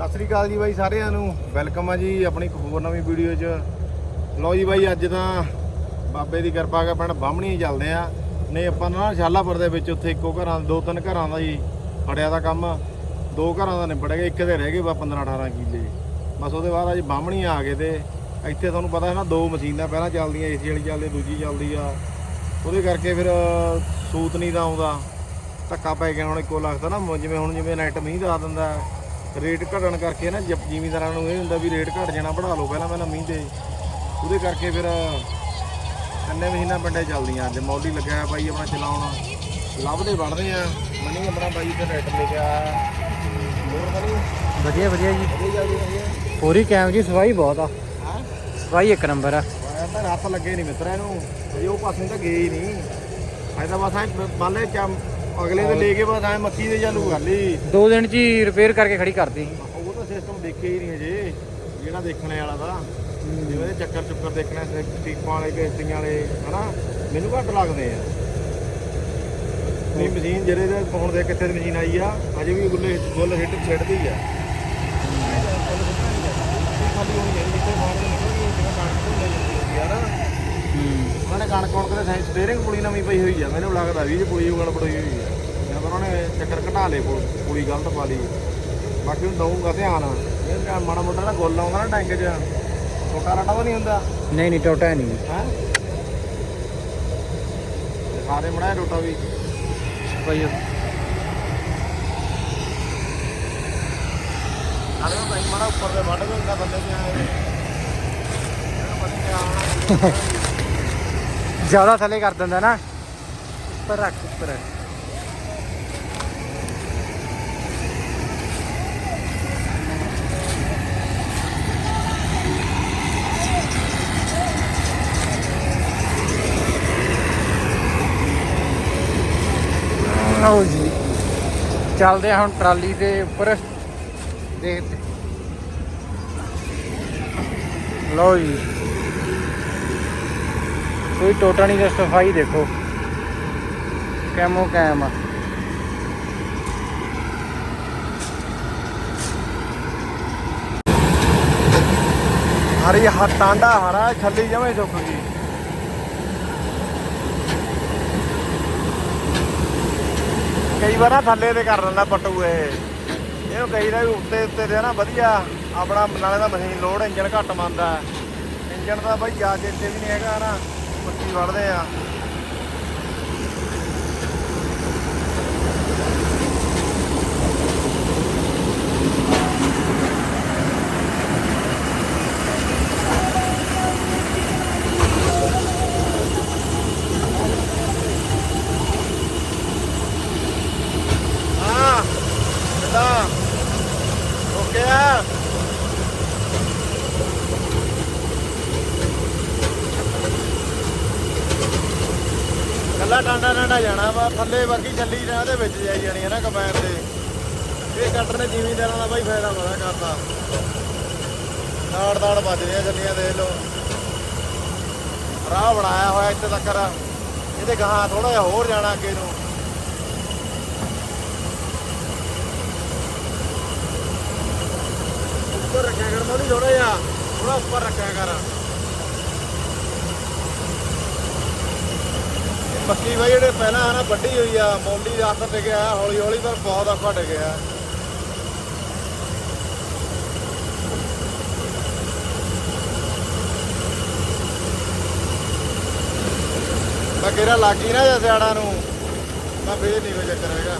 ਸਤਿ ਸ੍ਰੀ ਅਕਾਲ ਜੀ ਬਾਈ ਸਾਰਿਆਂ ਨੂੰ। ਵੈਲਕਮ ਆ ਜੀ ਆਪਣੀ ਇੱਕ ਹੋਰ ਨਵੀਂ ਵੀਡੀਓ 'ਚ। ਲਓ ਜੀ ਬਾਈ, ਅੱਜ ਤਾਂ ਬਾਬੇ ਦੀ ਕਿਰਪਾ ਕਰਕੇ ਪਿੰਡ ਬਾਹਮਣੀ ਚੱਲਦੇ ਆ। ਨੇ ਆਪਾਂ ਨਾ ਸ਼ਾਲਾਪੁਰ ਦੇ ਵਿੱਚ ਉੱਥੇ ਇੱਕੋ ਘਰਾਂ, ਦੋ ਤਿੰਨ ਘਰਾਂ ਦਾ ਜੀ ਫੜਿਆ ਦਾ ਕੰਮ। ਦੋ ਘਰਾਂ ਦਾ ਨਿਬੜ ਗਿਆ ਇੱਕ ਦੇ ਰਹਿ ਗਏ ਬਾ 15 18 ਕਿੱਲੇ ਬਸ ਉਹਦੇ ਬਾਅਦ ਅੱਜ ਬਾਹਮਣੀ ਆ ਗਏ ਤੇ ਇੱਥੇ ਤੁਹਾਨੂੰ ਪਤਾ ਹੈ ਨਾ, ਦੋ ਮਸ਼ੀਨਾਂ ਪਹਿਲਾਂ ਚੱਲਦੀਆਂ, ਏਸੀ ਵਾਲੀ ਚੱਲਦੀ, ਦੂਜੀ ਚੱਲਦੀ ਆ। ਉਹਦੇ ਕਰਕੇ ਫਿਰ ਸੂਤ ਨਹੀਂ ਦਾ ਆਉਂਦਾ। ਧੱਕਾ ਪੈ ਗਿਆ ਹੁਣ ਇੱਕੋ ਲੱਗਦਾ ਨਾ, ਜਿਵੇਂ ਹੁਣ ਜਿਵੇਂ ਨੈਟ ਮੀਂਹ ਦਾ ਦਿੰਦਾ। ਰੇਟ ਘਟਣ ਕਰਕੇ ਨਾ ਜ- ਜ਼ਿਮੀਂਦਾਰਾਂ ਨੂੰ ਇਹ ਹੁੰਦਾ ਵੀ ਰੇਟ ਘਟ ਜਾਣਾ ਵਧਾ ਲਓ ਪਹਿਲਾਂ ਪਹਿਲਾਂ ਮੀਂਹ ਦੇ ਉਹਦੇ ਕਰਕੇ ਫਿਰ ਕੰਨੇ ਮਹੀਨਾ ਪਿੰਡੇ ਚੱਲਦੀਆਂ। ਅੱਜ ਮੌਲੀ ਲੱਗਿਆ ਹੋਇਆ ਬਾਈ ਆਪਣਾ ਚਲਾਉਣ। ਲੱਭਦੇ ਬਣਦੇ ਆ। ਮਨੀ ਆਪਣਾ ਬਾਈ ਤੇ ਰੇਟ ਲੈ ਗਿਆ ਹੋਰ ਕਰੀ ਵਧੀਆ ਵਧੀਆ ਜੀ। ਵਧੀਆ ਚੱਲਦੀ ਹੈ ਪੂਰੀ ਕੈਮ ਜੀ ਸਫ਼ਾਈ ਬਹੁਤ ਆ। ਹਾਂ? ਸਫ਼ਾਈ ਇੱਕ ਨੰਬਰ ਆ। ਆਇਆ ਤਾਂ ਹੱਥ ਲੱਗੇ ਨਹੀਂ ਮਿੱਤਰਾ ਇਹਨੂੰ ਅਜੇ ਉਹ ਪਾਸੇ ਤਾਂ ਗਏ ਹੀ ਨਹੀਂ। ਫਾਇਦਾ ਬਸ ਐ ਬਾਲੇ ਚਮ ਅਗਲੇ ਦੇ ਲੈ ਕੇ ਬਸ ਐ ਮੱਕੀ ਦੇ ਚਾਲੂ ਕਰ ਲਈ। ਦੋ ਦਿਨ ਚ ਹੀ ਰਿਪੇਅਰ ਕਰਕੇ ਖੜੀ ਕਰਤੀ ਉਹ ਤਾਂ ਸਿਸਟਮ ਦੇਖੇ ਹੀ ਨਹੀਂ ਅਜੇ ਜਿਹੜਾ ਦੇਖਣੇ ਵਾਲਾ ਦਾ ਜਿਵੇਂ ਇਹਦੇ ਚੱਕਰ ਚੁੱਕਰ ਦੇਖਣਾ ਸਟੀਪਾਂ ਵਾਲੇ ਗੇਸਟੀਆਂ ਵਾਲੇ ਹਨਾ? ਮੈਨੂੰ ਘੱਟ ਲੱਗਦੇ ਆ। ਨਹੀਂ ਮਸ਼ੀਨ ਜਿਹੜੇ ਦੇ ਹੁਣ ਦੇ ਕਿੱਥੇ ਦੀ ਮਸ਼ੀਨ ਆਈ ਆ ਅਜੇ ਵੀ ਗੁੱਲੇ ਗੁੱਲ ਹਿੱਟ ਛੱਡਦੀ ਆ। ਖਾਲੀ ਹੋਣੀ ਚਾਹੀਦੀ ਜਿੱਥੇ ਮਾਰ ਕੇ ਨਿਕਲਦੀ ਜਿਵੇਂ ਕਣਕ ਤੋਂ ਲੈ ਜਾਂਦੀ ਹੁੰਦੀ ਆ ਨਾ ਉਹਨਾਂ ਨੇ ਕਣਕ ਕਣਕ ਦੇ ਸਾਈਂ ਸਟੀਅਰਿੰਗ ਪੁਲੀ ਨਵੀਂ ਪਈ ਹੋਈ ਆ ਮੈਨੂੰ ਲੱਗਦਾ ਵੀ ਇਹ ਪੁਲੀ ਪੜੋਈ ਹੋਈ ਆ। ਜਾਂ ਤਾਂ ਉਹਨਾਂ ਨੇ ਚੱਕਰ ਘਟਾ ਲਏ ਪੁਲੀ ਗਲਤ ਪਾ ਲਈ। ਬਾਕੀ ਨੂੰ ਦਊਂਗਾ ਧਿਆਨ। ਇਹ ਮਾੜਾ ਮੋਟਾ ਨਾ ਗੋਲ ਆਉਂਦਾ ਨਾ ਟੈਂਕ 'ਚ ਛੋਟਾ ਰਾਟਾ ਤਾਂ ਨਹੀਂ ਹੁੰਦਾ? ਨਹੀਂ ਨਹੀਂ ਟੋਟਾ ਨਹੀਂ। ਹੈ? ਸਾਰੇ ਬਣਾਏ ਰੋਟਾ ਵੀ। ਭਾਈ ਸਾਰੇ ਭਾਈ ਮਾੜਾ ਉੱਪਰ ਦੇ ਵੱਢ ਕੇ ਇੰਦਾ ਬੰਦੇ ਤੇ ਆਏ ਇਹਨੂੰ ਪਤਾ ਨਹੀਂ ਆਉਣਾ ਜ਼ਿਆਦਾ ਥੱਲੇ ਕਰ ਦਿੰਦਾ ਨਾ। ਉੱਪਰ ਰੱਖ, ਉੱਪਰ। ਲਓ ਜੀ। ਚੱਲਦੇ ਆ ਹੁਣ ਟਰਾਲੀ ਦੇ ਉੱਪਰ। ਦੇਖਦੇ। ਲਓ ਜੀ। ਕੋਈ ਟੋਟਾ ਨਹੀਂ ਦਾ ਸਫ਼ਾਈ ਦੇਖੋ। ਕੈਮੋ ਕੈਮ ਆ। ਹਰੀ ਹ ਟਾਂਡਾ ਹਰਾ, ਛੱਲੀ ਜਵੇਂ ਸੁੱਕ ਗਈ। ਕਈ ਵਾਰ ਨਾ ਥੱਲੇ ਤੇ ਕਰ ਲੈਂਦਾ ਪੱਟੂ ਇਹ। ਇਹਨੂੰ ਕਹੀਦਾ ਵੀ ਉੱਤੇ ਉੱਤੇ ਦੇ ਨਾ ਵਧੀਆ ਆਪਣਾ ਨਾਲੇ ਦਾ ਮਸ਼ੀਨ ਲੋਡ ਇੰਜਨ ਘੱਟ ਮੰਨਦਾ। ਇੰਜਨ ਦਾ ਬਾਈ ਜਾ ਚੇਤੇ ਵੀ ਨਹੀਂ ਹੈਗਾ ਨਾ। ਮੱਕੀ ਵੜਦੇ ਆ ਹਾਂ ਕਿੱਦਾਂ ਓਕੇ ਆ ਕੱਲਾ ਟਾਂਡਾ ਟਾਂਡਾ ਜਾਣਾ ਵਾ, ਥੱਲੇ ਵਰਗੀ ਚੱਲੀ ਨਾ ਉਹਦੇ ਵਿੱਚ ਜਾਈ ਜਾਣੀ ਹੈ ਨਾ ਕੰਬਾਈਨ ਦੇ ਇਹ ਕਟਰ ਜ਼ਿਮੀਂਦਾਰਾਂ ਦਾ ਬਾਈ, ਫਾਇਦਾ ਬੜਾ ਕਰਤਾ ਦਾੜ ਦਾੜ ਵੱਜਦੀਆਂ ਚੱਲੀਆਂ ਦੇਖ ਲਓ। ਰਾਹ ਬਣਾਇਆ ਹੋਇਆ ਇੱਥੇ ਤੱਕ। ਇਹਦੇ ਗਾਹਾਂ ਥੋੜਾ ਜਿਹਾ ਹੋਰ ਜਾਣਾ ਅੱਗੇ ਨੂੰ। ਉੱਪਰ ਰੱਖਿਆ ਕਰ ਮੋਦੀ ਥੋੜਾ ਜਿਹਾ ਥੋੜਾ ਉੱਪਰ ਰੱਖਿਆ ਕਰ। ਇਹ ਮੱਕੀ ਬਾਈ, ਜਿਹੜੇ ਪਹਿਲਾਂ ਹੈ ਵੱਡੀ ਹੋਈ ਆ ਮੌਲੀ ਦੇ ਹੱਥ ਟਿਕਿਆ ਹੌਲੀ ਹੌਲੀ ਪਰ ਬਹੁਤ ਔਖਾ ਟਿਕਿਆ ਮੈਂ ਕਿਹੜਾ ਲੱਗੀ ਨਾ ਜਾਂ ਸਿਆੜਾ ਨੂੰ। ਤਾਂ ਫੇਰ ਨਹੀਂ ਕੋਈ ਚੱਕਰ ਹੈਗਾ।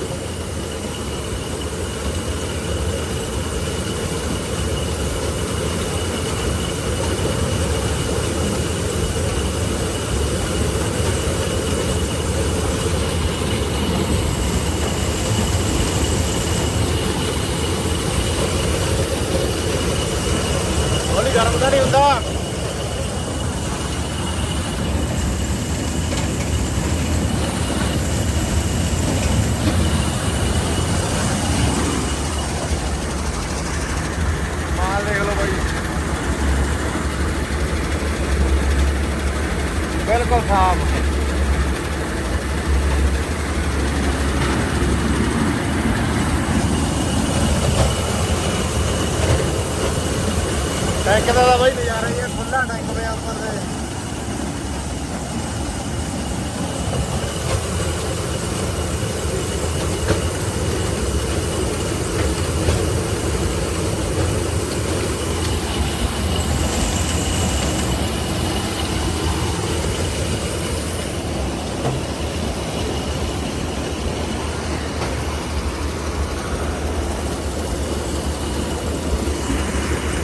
Hay que dar la vaina.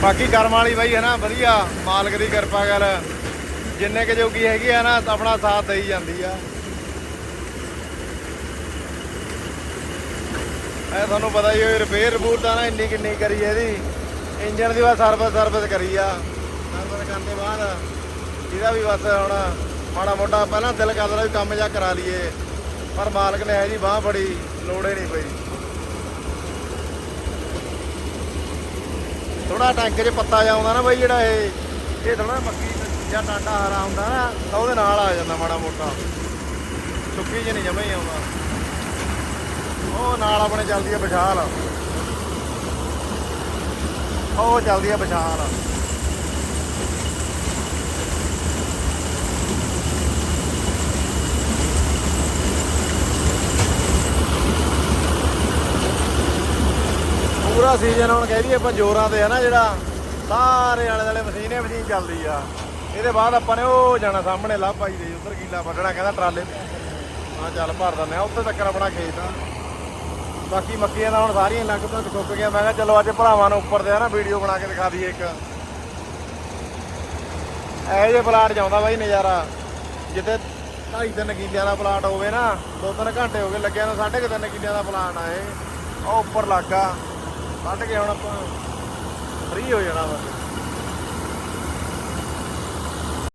ਬਾਕੀ ਕਰਮ ਵਾਲੀ ਬਾਈ ਹੈ ਨਾ, ਵਧੀਆ। ਮਾਲਕ ਦੀ ਕਿਰਪਾ ਕਰ। ਜਿੰਨੇ ਕੁ ਜੋਗੀ ਹੈਗੀ ਆ ਨਾ, ਆਪਣਾ ਸਾਥ ਦੇਈ ਜਾਂਦੀ ਆ। ਐ ਤੁਹਾਨੂੰ ਪਤਾ ਹੀ ਹੋਈ ਰਿਪੇਅਰ ਰਿਪੂਰ ਤਾਂ ਨਾ ਇੰਨੀ ਕਿੰਨੀ ਕਰੀ ਇਹਦੀ। ਇੰਜਨ ਦੀ ਬਸ ਸਰਵਿਸ ਸਰਵਿਸ ਕਰੀ ਆ। ਸਰਵਿਸ ਕਰਨ ਦੇ ਬਾਅਦ ਇਹਦਾ ਵੀ ਬਸ ਹੁਣ ਮਾੜਾ ਮੋਟਾ ਪਹਿਲਾਂ ਦਿਲ ਕਰਦਾ ਵੀ ਕੰਮ ਜਾ ਕਰਾ ਲਈਏ। ਪਰ ਮਾਲਕ ਨੇ ਇਹ ਜੀ ਬਾਹ ਬੜੀ ਲੋੜੇ ਨਹੀਂ ਪਈ। ਥੋੜਾ ਟੈਂਕ 'ਚ ਪੱਤਾ ਜਾ ਆਉਂਦਾ ਨਾ ਬਾਈ ਜਿਹੜਾ ਇਹ ਇਹ ਥੋੜਾ ਮੱਕੀ ਜਾਂ ਟਾਂਡਾ ਹਰਾ ਹੁੰਦਾ ਨਾ, ਤਾਂ ਉਹਦੇ ਨਾਲ ਆ ਜਾਂਦਾ ਮਾੜਾ ਮੋਟਾ। ਸੁੱਕੀ 'ਚ ਨਹੀਂ ਜਮਾ ਹੀ ਆਉਂਦਾ। ਉਹ ਨਾਲ ਆਪਣੇ ਚੱਲਦੀ ਆ ਵਿਸ਼ਾਲ। ਉਹ ਚੱਲਦੀ ਆ ਵਿਸ਼ਾਲ। ਪੂਰਾ ਸੀਜ਼ਨ ਹੁਣ ਕਹਿ ਦਈਏ ਆਪਾਂ ਜੋਰਾਂ ਤੇ ਆ ਨਾ ਜਿਹੜਾ ਸਾਰੇ ਆਲੇ ਦੁਆਲੇ ਮਸ਼ੀਨੇ ਮਸ਼ੀਨ ਚੱਲਦੀ ਆ। ਇਹਦੇ ਬਾਅਦ ਆਪਾਂ ਨੇ ਉਹ ਜਾਣਾ ਸਾਹਮਣੇ ਲਾਭ ਪਾਈ ਦੇ, ਉਧਰ ਕੀਲਾ ਵੱਢਣਾ, ਕਹਿੰਦਾ ਟਰਾਲੇ ਹਾਂ ਚੱਲ ਭਰ ਦਿੰਦੇ ਆ, ਉੱਥੇ ਤੱਕ ਆਪਣਾ ਖੇਤ ਆ। ਬਾਕੀ ਮੱਕੀਆਂ ਦਾ ਹੁਣ ਸਾਰੀਆਂ ਲਗਭਗ ਸੁੱਕ ਗਿਆ ਮੈਂ ਕਿਹਾ ਚਲੋ ਅੱਜ ਭਰਾਵਾਂ ਨੂੰ ਉੱਪਰ ਦੇ ਆ ਨਾ ਵੀਡੀਓ ਬਣਾ ਕੇ ਦਿਖਾ ਦਈਏ ਇੱਕ। ਇਹੋ ਜਿਹੇ ਪਲਾਟ ਜਾਂਦਾ ਬਾਈ ਨਜ਼ਾਰਾ। ਜਿੱਥੇ ਢਾਈ ਤਿੰਨ ਕਿੱਲਿਆਂ ਦਾ ਪਲਾਟ ਹੋਵੇ ਨਾ, ਦੋ ਤਿੰਨ ਘੰਟੇ ਹੋ ਗਏ ਲੱਗਿਆ ਨਾ, ਸਾਢੇ ਕੁ ਤਿੰਨ ਕਿੱਲਿਆਂ ਦਾ ਪਲਾਟ ਆ ਇਹ। ਉਹ ਉੱਪਰ ਲੱਗਾ। ਵੱਢ ਕੇ ਹੁਣ ਆਪਾਂ ਫ੍ਰੀ ਹੋ ਜਾਣਾ ਵਾ।